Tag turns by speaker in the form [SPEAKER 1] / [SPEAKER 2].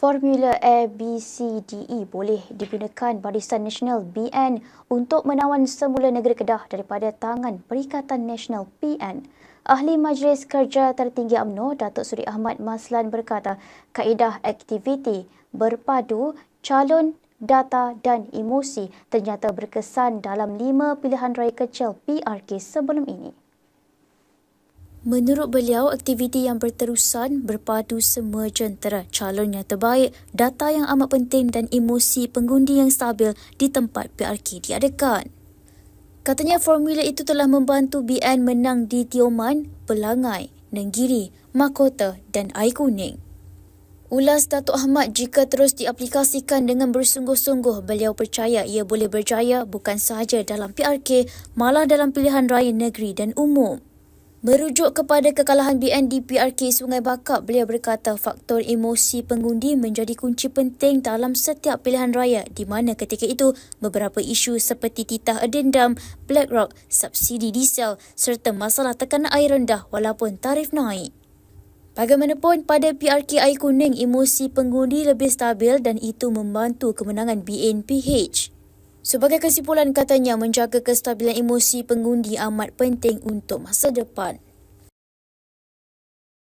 [SPEAKER 1] Formula A BCDE boleh digunakan Barisan Nasional BN untuk menawan semula negeri Kedah daripada tangan Perikatan Nasional PN. Ahli Majlis Kerja Tertinggi UMNO, Datuk Suri Ahmad Maslan berkata, kaedah aktiviti berpadu calon data dan emosi ternyata berkesan dalam lima pilihan raya kecil PRK sebelum ini. Menurut beliau, aktiviti yang berterusan berpadu semua jentera calon yang terbaik, data yang amat penting dan emosi pengundi yang stabil di tempat PRK diadakan. Katanya formula itu telah membantu BN menang di Tioman, Pelangai, Nenggiri, Makota dan Air Kuning. Ulas Datuk Ahmad jika terus diaplikasikan dengan bersungguh-sungguh, beliau percaya ia boleh berjaya bukan sahaja dalam PRK, malah dalam pilihan raya negeri dan umum. Merujuk kepada kekalahan BN di PRK Sungai Bakap, beliau berkata faktor emosi pengundi menjadi kunci penting dalam setiap pilihan raya di mana ketika itu beberapa isu seperti titah adendam, BlackRock, subsidi diesel serta masalah tekanan air rendah walaupun tarif naik. Bagaimanapun, pada PRK Air Kuning, emosi pengundi lebih stabil dan itu membantu kemenangan BNPH. Sebagai kesimpulan katanya menjaga kestabilan emosi pengundi amat penting untuk masa depan.